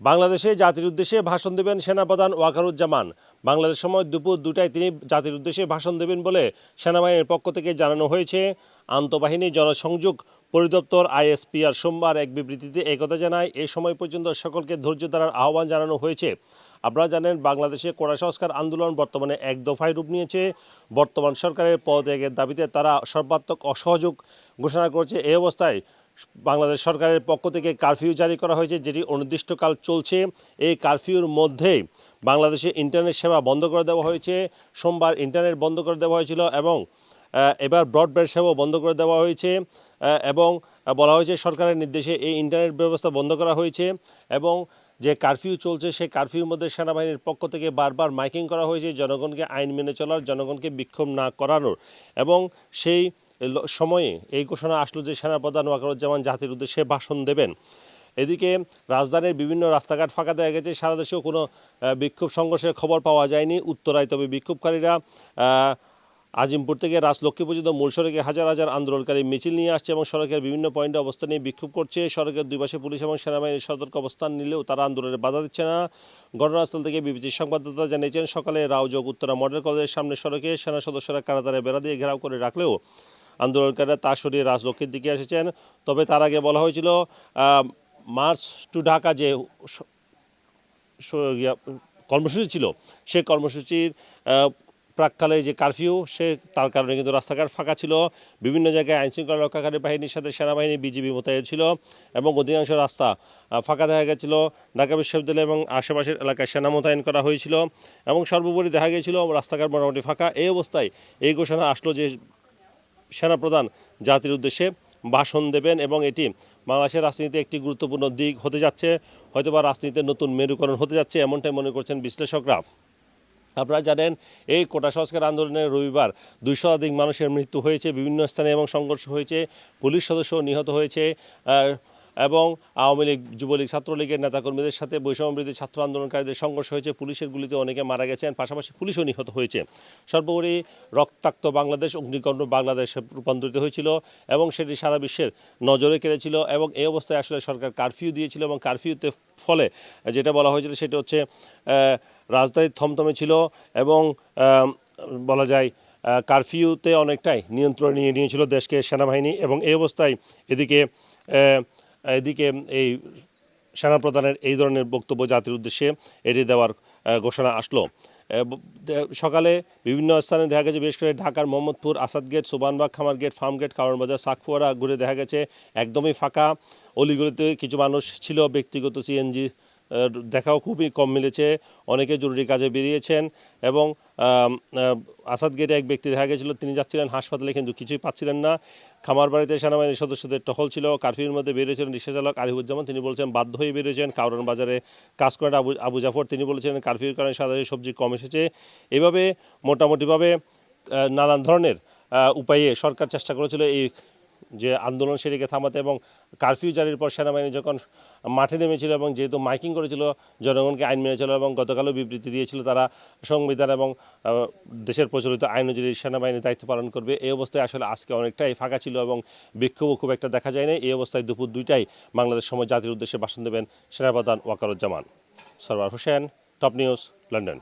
বাংলাদেশে জাতির উদ্দেশ্যে ভাষণ দেবেন সেনাপ্রধান ওয়াকারুজ্জামান। বাংলাদেশ সময় দুপুর দুটায় তিনি জাতির উদ্দেশ্যে ভাষণ দেবেন বলে সেনাবাহিনীর পক্ষ থেকে জানানো হয়েছে। আন্তঃবাহিনী জনসংযোগ পরিদপ্তর আইএসপিআর সোমবার এক বিবৃতিতে একথা জানায়, এ সময় পর্যন্ত সকলকে ধৈর্য ধারার আহ্বান জানানো হয়েছে। আপনারা জানেন, বাংলাদেশে কোটা সংস্কার আন্দোলন বর্তমানে এক দফায় রূপ নিয়েছে। বর্তমান সরকারের পদত্যাগের দাবিতে তারা সর্বাত্মক অসহযোগ ঘোষণা করছে। এই অবস্থায় বাংলাদেশ সরকারের পক্ষ থেকে কারফিউ জারি করা হয়েছে, যেটি অনির্দিষ্টকাল চলছে। এই কারফিউর মধ্যে বাংলাদেশে ইন্টারনেট সেবা বন্ধ করে দেওয়া হয়েছে, সোমবার ইন্টারনেট বন্ধ করে দেওয়া হয়েছিল এবং এবার ব্রডব্যান্ড সেবাও বন্ধ করে দেওয়া হয়েছে এবং বলা হয়েছে সরকারের নির্দেশে এই ইন্টারনেট ব্যবস্থা বন্ধ করা হয়েছে এবং যে কারফিউ চলছে সেই কারফিউর মধ্যে সেনাবাহিনীর পক্ষ থেকে বারবার মাইকিং করা হয়েছে, জনগণকে আইন মেনে চলার, জনগণকে বিক্ষোভ না করানোর এবং সেই সময়ে এই ঘোষণা আসলো যে সেনাপ্রধান ওয়াকারুজ্জামান জাতির উদ্দেশ্যে ভাষণ দেবেন। এদিকে রাজধানীর বিভিন্ন রাস্তাঘাট ফাঁকা দেখা গেছে। সারা দেশেও কোনো বিক্ষোভ সংঘর্ষের খবর পাওয়া যায়নি। উত্তরায় তবে বিক্ষোভকারীরা আজিমপুর থেকে রাজলক্ষ্মী পর্যন্ত মূল সড়কে হাজার হাজার আন্দোলনকারী মিছিল নিয়ে আসছে এবং সড়কের বিভিন্ন পয়েন্টে অবস্থান নিয়ে বিক্ষোভ করছে। সড়কের দুই পাশে পুলিশ এবং সেনাবাহিনীর সতর্ক অবস্থান নিলেও তারা আন্দোলনে বাধা দিচ্ছে না। ঘটনাস্থল থেকে বিবিসির সংবাদদাতা জানিয়েছেন, সকালে রাউযোগ উত্তরা মডেল কলেজের সামনে সড়কে সেনা সদস্যরা কারাতারে বেড়া দিয়ে ঘেরাও করে রাখলেও আন্দোলনকারীরা তা সরিয়ে রাজলক্ষ্মীর দিকে এসেছেন। তবে তার আগে বলা হয়েছিল মার্চ টু ঢাকা যে স- স- কর্মসূচি ছিল, সেই কর্মসূচির প্রাককালে যে কারফিউ, সে, তার কারণে কিন্তু রাস্তাঘাট ফাঁকা ছিল। বিভিন্ন জায়গায় আইনশৃঙ্খলা রক্ষাকারী বাহিনীর সাথে সেনাবাহিনী, বিজিবি মোতায়েন ছিল এবং অধিকাংশ রাস্তা ফাঁকা দেখা গেছিল। ঢাকা বিশ্ববিদ্যালয় এবং আশেপাশের এলাকায় সেনা মোতায়েন করা হয়েছিল এবং সর্বোপরি দেখা গিয়েছিল রাস্তাঘাট মোটামুটি ফাঁকা। এই অবস্থায় এই ঘোষণা আসলো যে সেনাপ্রধান জাতির উদ্দেশ্যে ভাষণ দেবেন এবং এটি বাংলাদেশের রাজনীতিতে একটি গুরুত্বপূর্ণ দিক হতে যাচ্ছে, হয়তোবা রাজনীতিতে নতুন মেরুকরণ হতে যাচ্ছে এমনটাই মনে করছেন বিশ্লেষকরা। আপনারা জানেন, এই কোটা সংস্কার আন্দোলনে রবিবার দুই শতাধিক মানুষের মৃত্যু হয়েছে, বিভিন্ন স্থানে এবং সংঘর্ষ হয়েছে, পুলিশ সদস্য নিহত হয়েছে এবং আওয়ামী লীগ, যুবলীগ, ছাত্রলীগের নেতাকর্মীদের সাথে বৈষম্যবৃদ্ধি ছাত্র আন্দোলনকারীদের সংঘর্ষ হয়েছে। পুলিশের গুলিতে অনেকে মারা গেছেন, পাশাপাশি পুলিশও নিহত হয়েছে। সর্বোপরি রক্তাক্ত বাংলাদেশ, অগ্নিকণ্ড বাংলাদেশে রূপান্তরিত হয়েছিল এবং সেটি সারা বিশ্বের নজরে কেড়েছিল এবং এই অবস্থায় আসলে সরকার কারফিউ দিয়েছিল এবং কারফিউতে ফলে যেটা বলা হয়েছিল সেটা হচ্ছে রাজধানী থমথমে ছিল এবং বলা যায় কারফিউতে অনেকটাই নিয়ন্ত্রণ নিয়ে নিয়েছিল দেশকে সেনাবাহিনী এবং এই অবস্থায় এদিকে এদিকে এই সেনাপ্রধানের এই ধরনের বক্তব্য জাতির উদ্দেশ্যে এটি দেওয়ার ঘোষণা আসলো। সকালে বিভিন্ন স্থানে দেখা গেছে, বিশেষ করে ঢাকার মোহাম্মদপুর, আসাদ গেট সুবানবাগ খামার গেট, ফার্ম গেট, কারণ বাজার, সাকফুয়ারা ঘুরে দেখা গেছে, একদমই ফাঁকা। অলিগুলিতে কিছু মানুষ ছিল, ব্যক্তিগত সিএনজি দেখাও খুবই কম মিলেছে। অনেকে জরুরি কাজে বেরিয়েছেন এবং আসাদ গেটে এক ব্যক্তি দেখা গেছিল, তিনি যাচ্ছিলেন হাসপাতালে কিন্তু কিছুই পাচ্ছিলেন না। খামার বাড়িতে সেনাবাহিনীর সদস্যদের টহল ছিল, কারফিউর মধ্যে বেরিয়েছিলেন রিক্সাচালক আরিফুজ্জামান, তিনি বলছেন, বাধ্য হয়ে বেরিয়েছেন কাউরান বাজারে কাজ করেন আবু আবু জাফর। তিনি বলেছেন কারফিউর কারণে সাধারণ সবজি কম এসেছে। এভাবে মোটামুটিভাবে নানান ধরনের উপায়ে সরকার চেষ্টা করেছিল এই যে আন্দোলন সেটিকে থামাতে এবং কারফিউ জারির পর সেনাবাহিনী যখন মাঠে নেমেছিল এবং যেহেতু মাইকিং করেছিল, জনগণকে আইন মেনে এবং গতকালও বিবৃতি দিয়েছিল তারা সংবিধান এবং দেশের প্রচলিত আইন অনুযায়ী সেনাবাহিনী দায়িত্ব পালন করবে। এই অবস্থায় আসলে আজকে অনেকটাই ফাঁকা ছিল এবং বিক্ষোভও খুব একটা দেখা যায় না এই অবস্থায় দুপুর দুইটাই বাংলাদেশ সময় জাতির উদ্দেশ্যে ভাষণ দেবেন সেনাপ্রধান Wakeruzzaman. Sarwar Hossain, top news, London.